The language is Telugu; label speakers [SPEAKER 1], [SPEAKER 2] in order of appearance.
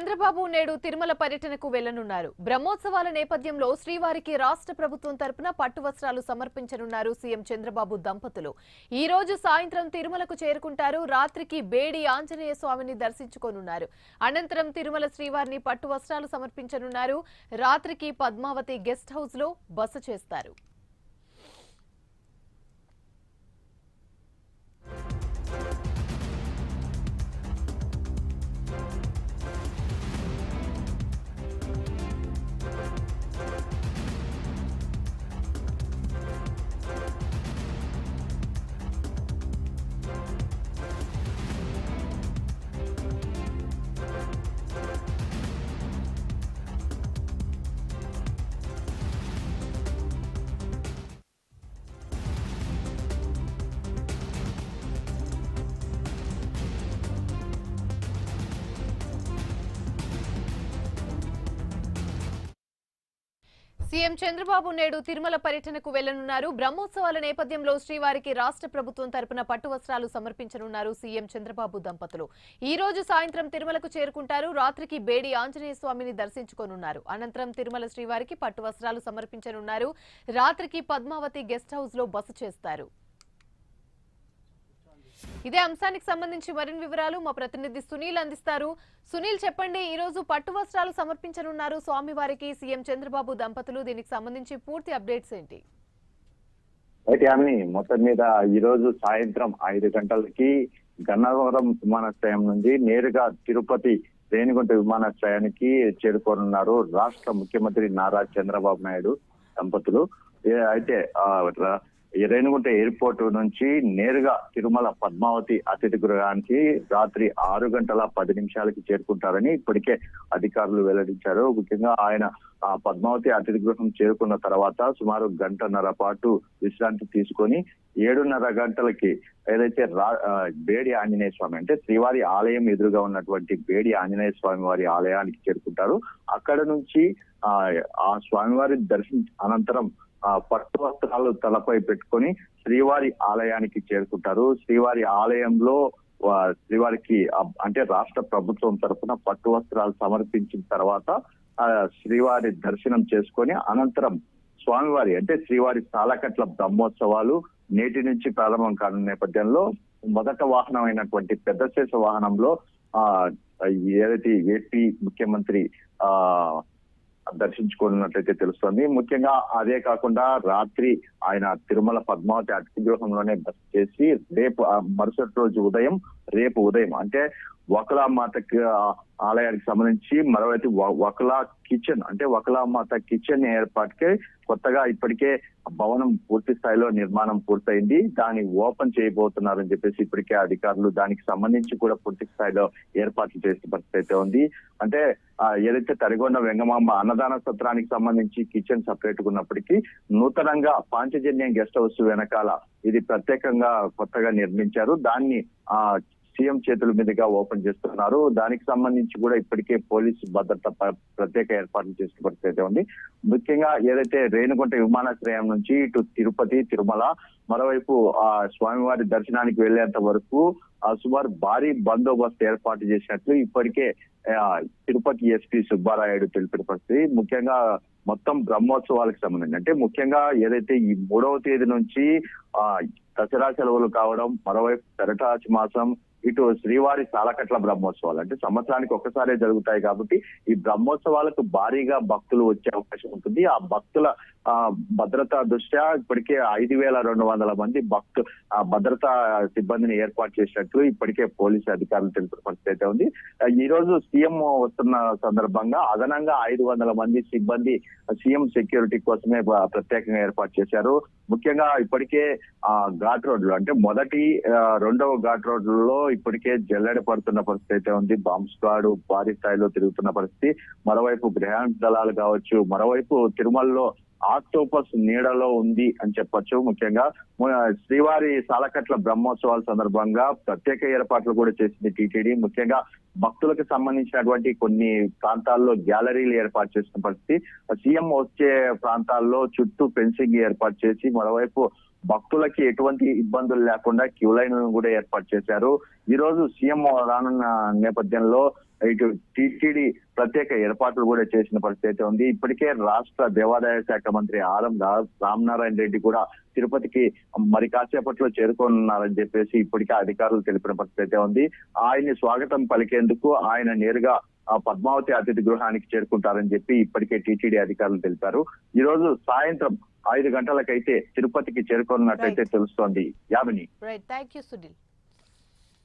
[SPEAKER 1] చంద్రబాబు నేడు తిరుమల పర్యటనకు వెళ్ళనున్నారు బ్రహ్మోత్సవాల నేపథ్యంలో శ్రీవారికి రాష్ట్ర ప్రభుత్వం తరపున పట్టు వస్త్రాలు సమర్పించనున్నారు సీఎం చంద్రబాబు దంపతులు. ఈ రోజు సాయంత్రం తిరుమలకు చేరుకుంటారు. రాత్రికి బేడి ఆంజనేయ స్వామిని దర్శించుకోనున్నారు. అనంతరం తిరుమల శ్రీవారిని పట్టు వస్త్రాలు సమర్పించనున్నారు. రాత్రికి పద్మావతి గెస్ట్ హౌస్లో బస చేస్తారు. సీఎం చంద్రబాబు నేడు తిరుమల పర్యటనకు వెళ్ళనున్నారు బ్రహ్మోత్సవాల నేపథ్యంలో శ్రీవారికి రాష్ట్ర ప్రభుత్వం తరపున పట్టు వస్త్రాలు సమర్పించనున్నారు సీఎం చంద్రబాబు దంపతులు. ఈ రోజు సాయంత్రం తిరుమలకు చేరుకుంటారు. రాత్రికి బేడి ఆంజనేయ స్వామిని దర్శించుకోనున్నారు. అనంతరం తిరుమల శ్రీవారికి పట్టు వస్త్రాలు సమర్పించనున్నారు. రాత్రికి పద్మావతి గెస్ట్ హౌస్లో బస చేస్తారు. ఇదే అంశానికి సంబంధించి మరిన్ని వివరాలు మా ప్రతినిధి సునీల్ అందిస్తారు. సునీల్ చెప్పండి ఈ రోజు పట్టు వస్త్రాలు సమర్పించనున్నారు స్వామివారికి సీఎం చంద్రబాబు దంపతులు. దీనికి సంబంధించి పూర్తి అప్డేట్స్ ఏంటి?
[SPEAKER 2] అయితే ఆమె మొత్తం మీద ఈ రోజు సాయంత్రం ఐదు గంటలకి గన్నవరం విమానాశ్రయం నుండి నేరుగా తిరుపతి రేణిగుంట విమానాశ్రయానికి చేరుకోనున్నారు రాష్ట్ర ముఖ్యమంత్రి నారా చంద్రబాబు నాయుడు దంపతులు. అయితే రేణుగుంట ఎయిర్పోర్ట్ నుంచి నేరుగా తిరుమల పద్మావతి అతిథి గృహానికి రాత్రి ఆరు గంటల పది నిమిషాలకి చేరుకుంటారని ఇప్పటికే అధికారులు వెల్లడించారు. ముఖ్యంగా ఆయన ఆ పద్మావతి అతిథి గృహం చేరుకున్న తర్వాత సుమారు గంటన్నర పాటు విశ్రాంతి తీసుకొని ఏడున్నర గంటలకి ఏదైతే రా బేడి ఆంజనేయ స్వామి అంటే శ్రీవారి ఆలయం ఎదురుగా ఉన్నటువంటి బేడి ఆంజనేయ స్వామి వారి ఆలయానికి చేరుకుంటారు. అక్కడ నుంచి ఆ స్వామివారి దర్శన అనంతరం పట్టు వస్త్రాలు తలపై పెట్టుకొని శ్రీవారి ఆలయానికి చేరుకుంటారు. శ్రీవారి ఆలయంలో శ్రీవారికి అంటే రాష్ట్ర ప్రభుత్వం తరఫున పట్టు వస్త్రాలు సమర్పించిన తర్వాత ఆ శ్రీవారి దర్శనం చేసుకొని అనంతరం స్వామివారి అంటే శ్రీవారి సాలకట్ల బ్రహ్మోత్సవాలు నేటి నుంచి ప్రారంభం కానున్న నేపథ్యంలో మొదట వాహనం అయినటువంటి పెద్ద శేష వాహనంలో ఆ ఏదైతే ఏపీ ముఖ్యమంత్రి ఆ దర్శించుకున్నట్లయితే తెలుస్తోంది. ముఖ్యంగా అదే కాకుండా రాత్రి ఆయన తిరుమల పద్మావతి అతిథి గృహంలోనే బస చేసి రేపు మరుసటి రోజు ఉదయం రేపు ఉదయం అంటే వకలా మాతకి ఆలయానికి సంబంధించి మరోవైపు వకలా కిచెన్ అంటే వకలా మాత కిచెన్ ఏర్పాటుకే కొత్తగా ఇప్పటికే భవనం పూర్తి స్థాయిలో నిర్మాణం పూర్తయింది. దాన్ని ఓపెన్ చేయబోతున్నారని చెప్పేసి ఇప్పటికే అధికారులు దానికి సంబంధించి కూడా పూర్తి స్థాయిలో ఏర్పాట్లు చేసిన పరిస్థితి అయితే ఉంది. అంటే ఏదైతే తరిగొండ వెంగమాంబ అన్నదాన సత్రానికి సంబంధించి కిచెన్ సపరేట్ ఉన్నప్పటికీ నూతనంగా పాంచజన్యం గెస్ట్ హౌస్ వెనకాల ఇది ప్రత్యేకంగా కొత్తగా నిర్మించారు. దాన్ని ఆ సీఎం చేతుల మీదుగా ఓపెన్ చేస్తున్నారు. దానికి సంబంధించి కూడా ఇప్పటికే పోలీసు భద్రత ప్రత్యేక ఏర్పాట్లు చేసిన పరిస్థితి అయితే ఉంది. ముఖ్యంగా ఏదైతే రేణుగుంట విమానాశ్రయం నుంచి ఇటు తిరుపతి తిరుమల మరోవైపు ఆ స్వామివారి దర్శనానికి వెళ్ళేంత వరకు ఆ సుమారు భారీ బందోబస్తు ఏర్పాటు చేసినట్లు ఇప్పటికే తిరుపతి ఎస్పీ సుబ్బారాయుడు తెలిపిన పరిస్థితి. ముఖ్యంగా మొత్తం బ్రహ్మోత్సవాలకు సంబంధించి అంటే ముఖ్యంగా ఏదైతే ఈ మూడవ తేదీ నుంచి ఆ దసరా సెలవులు కావడం మరోవైపు పెరటాచి మాసం ఇటు శ్రీవారి సాలకట్ల బ్రహ్మోత్సవాలు. అంటే సంవత్సరానికి ఒక్కసారే జరుగుతాయి కాబట్టి ఈ బ్రహ్మోత్సవాలకు భారీగా భక్తులు వచ్చే అవకాశం ఉంటుంది. ఆ భక్తుల ఆ భద్రతా దృష్ట్యా ఇప్పటికే ఐదు వేల రెండు వందల మంది భక్తు ఆ భద్రతా సిబ్బందిని ఏర్పాటు చేసినట్లు ఇప్పటికే పోలీసు అధికారులు తెలిపిన పరిస్థితి అయితే ఉంది. ఈ రోజు సీఎం వస్తున్న సందర్భంగా అదనంగా ఐదు వందల మంది సిబ్బంది సీఎం సెక్యూరిటీ కోసమే ప్రత్యేకంగా ఏర్పాటు చేశారు. ముఖ్యంగా ఇప్పటికే ఆ ఘాట్ రోడ్లు అంటే మొదటి ఆ, రెండవ ఘాట్ రోడ్లలో ఇప్పటికే జల్లెడ పడుతున్న పరిస్థితి అయితే ఉంది. బాంబ్ స్క్వాడ్ భారీ స్థాయిలో తిరుగుతున్న పరిస్థితి. మరోవైపు గ్రహాంత దళాలు కావచ్చు మరోవైపు తిరుమలలో ఆక్టోపస్ నీడలో ఉంది అని చెప్పొచ్చు. ముఖ్యంగా శ్రీవారి సాలకట్ల బ్రహ్మోత్సవాల సందర్భంగా ప్రత్యేక ఏర్పాట్లు కూడా చేసింది టీటీడీ. ముఖ్యంగా భక్తులకు సంబంధించినటువంటి కొన్ని ప్రాంతాల్లో గ్యాలరీలు ఏర్పాటు చేసిన పరిస్థితి. సీఎం వచ్చే ప్రాంతాల్లో చుట్టూ ఫెన్సింగ్ ఏర్పాటు చేసి మరోవైపు భక్తులకి ఎటువంటి ఇబ్బందులు లేకుండా క్యూ లైన్ కూడా ఏర్పాటు చేశారు. ఈ రోజు సీఎం రానున్న నేపథ్యంలో ఇటు టీటీడీ ప్రత్యేక ఏర్పాట్లు కూడా చేసిన పరిస్థితి అయితే ఉంది. ఇప్పటికే రాష్ట్ర దేవాదాయ శాఖ మంత్రి ఆలం రామనారాయణ రెడ్డి కూడా తిరుపతికి మరి కాసేపట్లో చేరుకోనున్నారని చెప్పేసి ఇప్పటికే అధికారులు తెలిపిన పరిస్థితి అయితే ఉంది. ఆయన్ని స్వాగతం పలికేందుకు ఆయన నేరుగా పద్మావతి అతిథి గృహానికి చేరుకుంటారని చెప్పి ఇప్పటికే టీటీడీ అధికారులు తెలిపారు. ఈ రోజు సాయంత్రం ఐదు గంటలకైతే తిరుపతికి చేరుకోనున్నట్లయితే తెలుస్తోంది. యామిని.